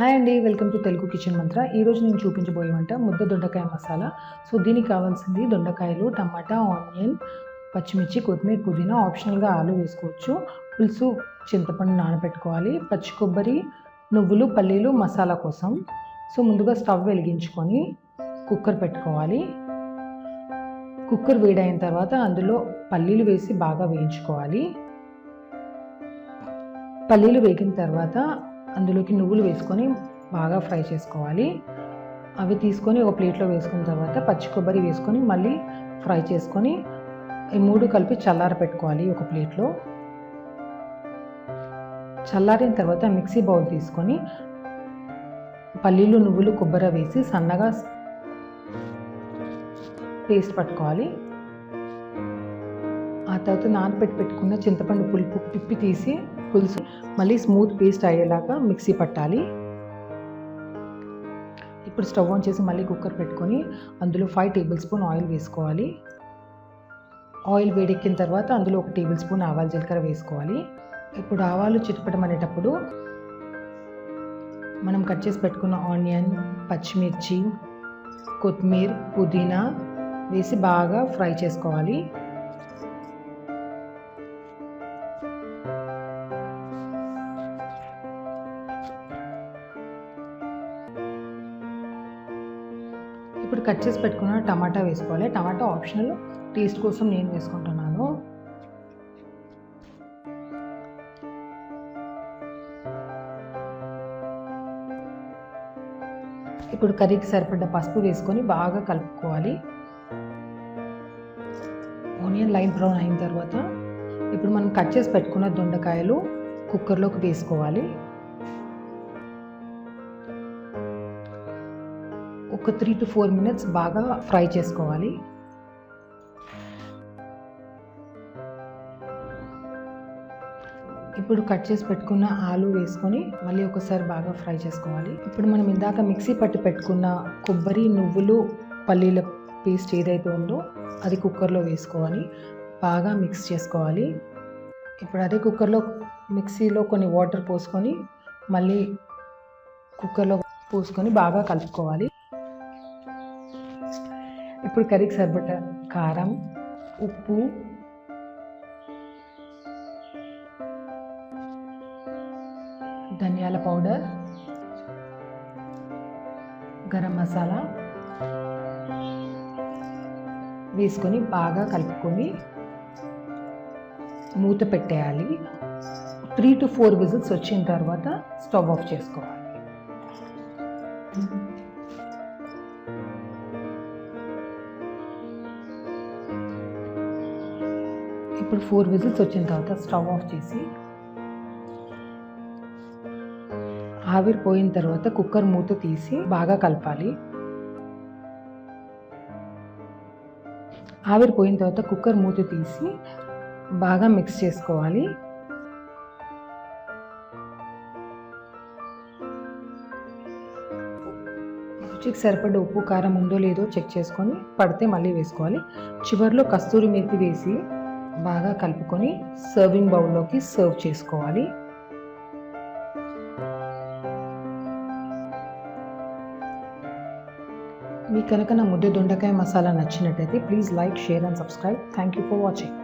Hi అండి welcome to Telugu kitchen మంత్ర. ఈరోజు నేను చూపించబోయే వంట ముద్ద దొండకాయ మసాలా. సో దీనికి కావాల్సింది దొండకాయలు టమాటా ఆనియన్ పచ్చిమిర్చి కొత్తిమీర పుదీనా ఆప్షనల్గా ఆలు వేసుకోవచ్చు. పులుసు చింతపండు నానబెట్టుకోవాలి. పచ్చి కొబ్బరి నువ్వులు పల్లీలు మసాలా కోసం. సో ముందుగా స్టవ్ వెలిగించుకొని కుక్కర్ పెట్టుకోవాలి. కుక్కర్ వేడైన తర్వాత అందులో పల్లీలు వేసి బాగా వేయించుకోవాలి. పల్లీలు వేగిన తర్వాత అందులోకి నువ్వులు వేసుకొని బాగా ఫ్రై చేసుకోవాలి. అవి తీసుకొని ఒక ప్లేట్లో వేసుకున్న తర్వాత పచ్చి కొబ్బరి వేసుకొని మళ్ళీ ఫ్రై చేసుకొని ఈ మూడు కలిపి చల్లార పెట్టుకోవాలి ఒక ప్లేట్లో. చల్లారిన తర్వాత మిక్సీ బౌల్ తీసుకొని పల్లీలు నువ్వులు కొబ్బరి వేసి సన్నగా పేస్ట్ పట్టుకోవాలి. తర్వాత నానబెట్టి పెట్టుకున్న చింతపండు పులుపు పిప్పి తీసి పులుసు. మళ్ళీ స్మూత్ పేస్ట్ అయ్యేలాగా మిక్సీ పట్టాలి. ఇప్పుడు స్టవ్ ఆన్ చేసి మళ్ళీ కుక్కర్ పెట్టుకొని అందులో ఫైవ్ టేబుల్ స్పూన్ ఆయిల్ వేసుకోవాలి. ఆయిల్ వేడెక్కిన తర్వాత అందులో ఒక టేబుల్ స్పూన్ ఆవాలు జీలకర్ర వేసుకోవాలి. ఇప్పుడు ఆవాలు చిటపటం అనేటప్పుడు మనం కట్ చేసి పెట్టుకున్న ఆనియన్ పచ్చిమిర్చి కొత్తిమీర పుదీనా వేసి బాగా ఫ్రై చేసుకోవాలి. ఇప్పుడు కట్ చేసి పెట్టుకున్న టమాటా వేసుకోవాలి. టమాటా ఆప్షనల్ టేస్ట్ కోసం నేను వేసుకుంటున్నాను. ఇప్పుడు కర్రీకి సరిపడ్డ పసుపు వేసుకొని బాగా కలుపుకోవాలి. ఆనియన్ లైట్ బ్రౌన్ అయిన తర్వాత ఇప్పుడు మనం కట్ చేసి పెట్టుకున్న దొండకాయలు కుక్కర్లోకి వేసుకోవాలి. ఒక త్రీ టు ఫోర్ మినిట్స్ బాగా ఫ్రై చేసుకోవాలి. ఇప్పుడు కట్ చేసి పెట్టుకున్న ఆలు వేసుకొని మళ్ళీ ఒకసారి బాగా ఫ్రై చేసుకోవాలి. ఇప్పుడు మనం ఇందాక మిక్సీ పట్టి పెట్టుకున్న కొబ్బరి నువ్వులు పల్లీల పేస్ట్ ఏదైతే ఉందో అది కుక్కర్లో వేసుకోవాలి. బాగా మిక్స్ చేసుకోవాలి. ఇప్పుడు అదే కుక్కర్లో మిక్సీలో కొన్ని వాటర్ పోసుకొని మళ్ళీ కుక్కర్లో పోసుకొని బాగా కలుపుకోవాలి. ఇప్పుడు కర్రీకి సరిపడ కారం ఉప్పు ధనియాల పౌడర్ గరం మసాలా వేసుకొని బాగా కలుపుకొని మూత పెట్టేయాలి. త్రీ టు ఫోర్ విజిల్స్ వచ్చిన తర్వాత స్టవ్ ఆఫ్ చేసుకోవాలి. ఇప్పుడు ఫోర్ విజిల్స్ వచ్చిన తర్వాత స్టవ్ ఆఫ్ చేసి ఆవిరి పోయిన తర్వాత కుక్కర్ మూత తీసి బాగా కలపాలి. ఆవిరి పోయిన తర్వాత కుక్కర్ మూత తీసి బాగా మిక్స్ చేసుకోవాలి. రుచికి సరిపడ్డ ఉప్పు కారం ఉందో లేదో చెక్ చేసుకొని పడితే మళ్ళీ వేసుకోవాలి. చివరిలో కస్తూరి మెత్తి వేసి బాగా కలుపుకొని సర్వింగ్ బౌల్లోకి సర్వ్ చేసుకోవాలి. మీకు కనుక నా ముద్ద దొండకాయ మసాలా నచ్చినట్టయితే please like share and subscribe thank you for watching